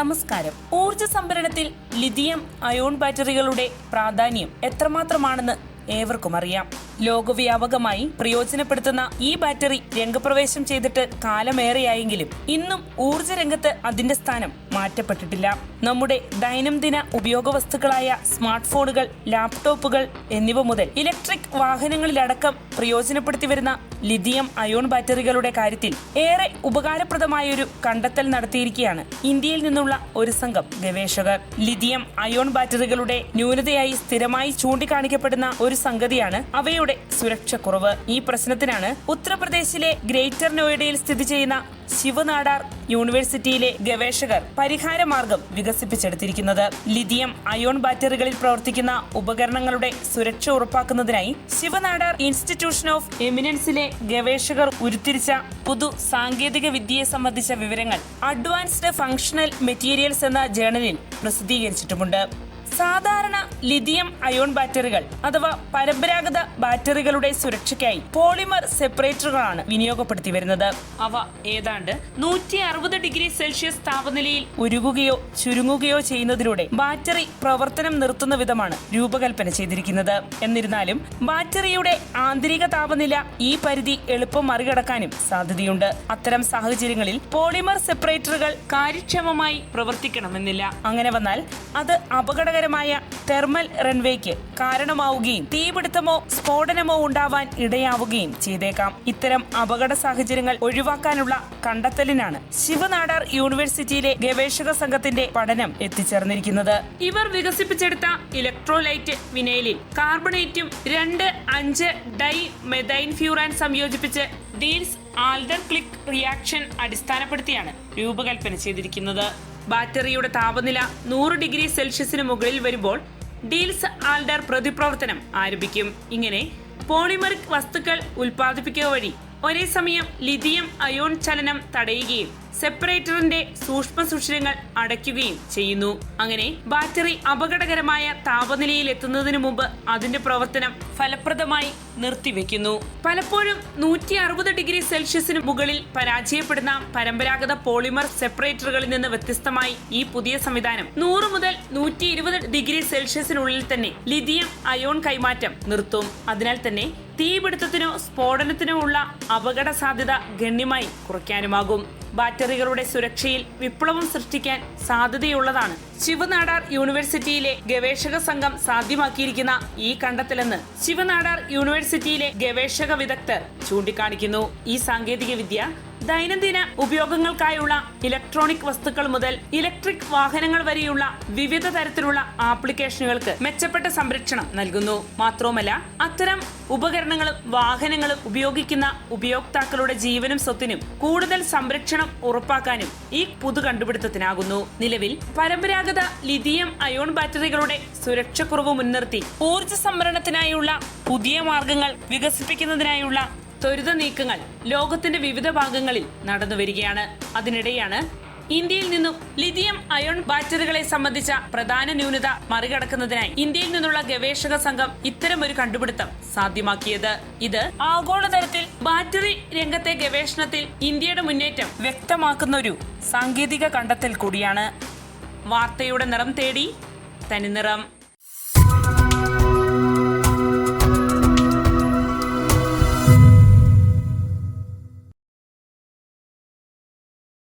നമസ്കാരം. ഊർജ സംഭരണത്തിൽ ലിഥിയം അയോൺ ബാറ്ററികളുടെ പ്രാധാന്യം എത്രമാത്രമാണെന്ന് ഏവർക്കും അറിയാം. ലോകവ്യാപകമായി പ്രയോജനപ്പെടുത്തുന്ന ഈ ബാറ്ററി രംഗപ്രവേശം ചെയ്തിട്ട് കാലമേറെയായെങ്കിലും ഇന്നും ഊർജ രംഗത്ത് അതിന്റെ സ്ഥാനം മാറ്റപ്പെട്ടിട്ടില്ല. നമ്മുടെ ദൈനംദിന ഉപയോഗ വസ്തുക്കളായ സ്മാർട്ട് ഫോണുകൾ ലാപ്ടോപ്പുകൾ എന്നിവ മുതൽ ഇലക്ട്രിക് വാഹനങ്ങളിലടക്കം പ്രയോജനപ്പെടുത്തി വരുന്ന ലിഥിയം അയോൺ ബാറ്ററികളുടെ കാര്യത്തിൽ ഏറെ ഉപകാരപ്രദമായ ഒരു കണ്ടെത്തൽ നടത്തിയിരിക്കുകയാണ് ഇന്ത്യയിൽ നിന്നുള്ള ഒരു സംഘം ഗവേഷകർ. ലിഥിയം അയോൺ ബാറ്ററികളുടെ ന്യൂനതയായി സ്ഥിരമായി ചൂണ്ടിക്കാണിക്കപ്പെടുന്ന ഒരു സംഗതിയാണ് അവയുടെ സുരക്ഷക്കുറവ്. ഈ പ്രശ്നത്തിനാണ് ഉത്തർപ്രദേശിലെ ഗ്രേറ്റർ നോയിഡയിൽ സ്ഥിതി ചെയ്യുന്ന ശിവനാടാർ യൂണിവേഴ്സിറ്റിയിലെ ഗവേഷകർ പരിഹാര മാർഗം വികസിപ്പിച്ചെടുത്തിരിക്കുന്നത്. ലിഥിയം അയോൺ ബാറ്ററികളിൽ പ്രവർത്തിക്കുന്ന ഉപകരണങ്ങളുടെ സുരക്ഷ ഉറപ്പാക്കുന്നതിനായി ശിവനാടാർ ഇൻസ്റ്റിറ്റ്യൂഷൻ ഓഫ് എമിനൻസിലെ ഗവേഷകർ ഉരുത്തിരിച്ച പുതു സാങ്കേതിക വിദ്യയെ സംബന്ധിച്ച വിവരങ്ങൾ അഡ്വാൻസ്ഡ് ഫംഗ്ഷണൽ മെറ്റീരിയൽസ് എന്ന ജേണലിൽ പ്രസിദ്ധീകരിച്ചിട്ടുമുണ്ട്. സാധാരണ ലിഥിയം അയോൺ ബാറ്ററികൾ അഥവാ പരമ്പരാഗത ബാറ്ററികളുടെ സുരക്ഷയ്ക്കായി പോളിമർ സെപ്പറേറ്ററുകളാണ് വിനിയോഗപ്പെടുത്തി വരുന്നത്. അവ ഏതാണ്ട് നൂറ്റി അറുപത് ഡിഗ്രി സെൽഷ്യസ് താപനിലയിൽ ഉരുകുകയോ ചുരുങ്ങുകയോ ചെയ്യുന്നതിലൂടെ ബാറ്ററി പ്രവർത്തനം നിർത്തുന്ന വിധമാണ് രൂപകൽപ്പന ചെയ്തിരിക്കുന്നത്. എന്നിരുന്നാലും ബാറ്ററിയുടെ ആന്തരിക താപനില ഈ പരിധി എളുപ്പം മറികടക്കാനും സാധ്യതയുണ്ട്. അത്തരം സാഹചര്യങ്ങളിൽ പോളിമർ സെപ്പറേറ്ററുകൾ കാര്യക്ഷമമായി പ്രവർത്തിക്കണമെന്നില്ല. അങ്ങനെ വന്നാൽ അത് അപകടകരമായ തെർമൽ റൺവേക്ക് കാരണമാവുകയും തീപിടുത്തമോ സ്ഫോടനമോ ഉണ്ടാവാൻ ഇടയാവുകയും ചെയ്തേക്കാം. ഇത്തരം അപകട സാഹചര്യങ്ങൾ ഒഴിവാക്കാനുള്ള കണ്ടെത്തലിനാണ് ശിവനാടാർ യൂണിവേഴ്സിറ്റിയിലെ ഗവേഷക സംഘത്തിന്റെ പഠനം എത്തിച്ചേർന്നിരിക്കുന്നത്. ഇവർ വികസിപ്പിച്ചെടുത്ത ഇലക്ട്രോലൈറ്റ് വിനൈലിൽ കാർബണേറ്റും രണ്ട് അഞ്ച് ഡൈ മെഥൈൻ ഫ്യൂറാൻ സംയോജിപ്പിച്ച് ഡീൽസ് ആൽഡർ ക്ലിക്ക് റിയാക്ഷൻ അടിസ്ഥാനപ്പെടുത്തിയാണ് രൂപകൽപ്പന ചെയ്തിരിക്കുന്നത്. ബാറ്ററിയുടെ താപനില നൂറ് ഡിഗ്രി സെൽഷ്യസിന് മുകളിൽ വരുമ്പോൾ ഡീൽസ് ആൽഡർ പ്രതിപ്രവർത്തനം ആരംഭിക്കും. ഇങ്ങനെ പോളിമറിക് വസ്തുക്കൾ ഉൽപ്പാദിപ്പിക്കുക വഴി ഒരേ സമയം ലിഥിയം അയോൺ ചലനം തടയുകയും സെപ്പറേറ്ററിന്റെ സൂക്ഷ്മ സുഷിരങ്ങൾ അടയ്ക്കുകയും ചെയ്യുന്നു. അങ്ങനെ ബാറ്ററി അപകടകരമായ താപനിലയിൽ എത്തുന്നതിന് മുമ്പ് അതിന്റെ പ്രവർത്തനം ഫലപ്രദമായി നിർത്തിവെക്കുന്നു. പലപ്പോഴും നൂറ്റി അറുപത് ഡിഗ്രി സെൽഷ്യസിന് മുകളിൽ പരാജയപ്പെടുന്ന പരമ്പരാഗത പോളിമർ സെപ്പറേറ്ററുകളിൽ നിന്ന് വ്യത്യസ്തമായി ഈ പുതിയ സംവിധാനം നൂറ് മുതൽ നൂറ്റി ഇരുപത് ഡിഗ്രി സെൽഷ്യസിനുള്ളിൽ തന്നെ ലിഥിയം അയോൺ കൈമാറ്റം നിർത്തും. അതിനാൽ തന്നെ തീപിടുത്തത്തിനോ സ്ഫോടനത്തിനോ ഉള്ള അപകട സാധ്യത ഗണ്യമായി കുറയ്ക്കാനുമാകും. ബാറ്ററികളുടെ സുരക്ഷയിൽ വിപ്ലവം സൃഷ്ടിക്കാൻ സാധ്യതയുള്ളതാണ്. ശിവനാടാർ യൂണിവേഴ്സിറ്റിയിലെ ഗവേഷക സംഘം സാധ്യമാക്കിയിരിക്കുന്ന ഈ കണ്ടെത്തലെന്ന് ശിവനാടാർ യൂണിവേഴ്സിറ്റിയിലെ ഗവേഷക വിദഗ്ധർ ചൂണ്ടിക്കാണിക്കുന്നു. ഈ സാങ്കേതിക വിദ്യ ദൈനംദിന ഉപയോഗങ്ങൾക്കായുള്ള ഇലക്ട്രോണിക് വസ്തുക്കൾ മുതൽ ഇലക്ട്രിക് വാഹനങ്ങൾ വരെയുള്ള വിവിധ തരത്തിലുള്ള ആപ്ലിക്കേഷനുകൾക്ക് മെച്ചപ്പെട്ട സംരക്ഷണം നൽകുന്നു. മാത്രവുമല്ല അത്തരം ഉപകരണങ്ങളും വാഹനങ്ങളും ഉപയോഗിക്കുന്ന ഉപയോക്താക്കളുടെ ജീവനും സ്വത്തിനും കൂടുതൽ സംരക്ഷണം ഉറപ്പാക്കാനും ഈ പുതു കണ്ടുപിടുത്തത്തിനാകുന്നു. നിലവിൽ പരമ്പരാഗത ലിഥിയം അയോൺ ബാറ്ററികളുടെ സുരക്ഷക്കുറവ് മുൻനിർത്തി ഊർജ സംഭരണത്തിനായുള്ള പുതിയ മാർഗങ്ങൾ വികസിപ്പിക്കുന്നതിനായുള്ള ത്വരിത നീക്കങ്ങൾ ലോകത്തിന്റെ വിവിധ ഭാഗങ്ങളിൽ നടന്നു വരികയാണ്. അതിനിടെയാണ് ഇന്ത്യയിൽ നിന്നും ലിഥിയം അയോൺ ബാറ്ററികളെ സംബന്ധിച്ച പ്രധാന ന്യൂനത മറികടക്കുന്നതിനായി ഇന്ത്യയിൽ നിന്നുള്ള ഗവേഷക സംഘം ഇത്തരമൊരു കണ്ടുപിടുത്തം സാധ്യമാക്കിയത്. ഇത് ആഗോളതലത്തിൽ ബാറ്ററി രംഗത്തെ ഗവേഷണത്തിൽ ഇന്ത്യയുടെ മുന്നേറ്റം വ്യക്തമാക്കുന്ന ഒരു സാങ്കേതിക കണ്ടെത്തൽ കൂടിയാണ്. വാർത്തയുടെ നിറം തേടി തനിനിറം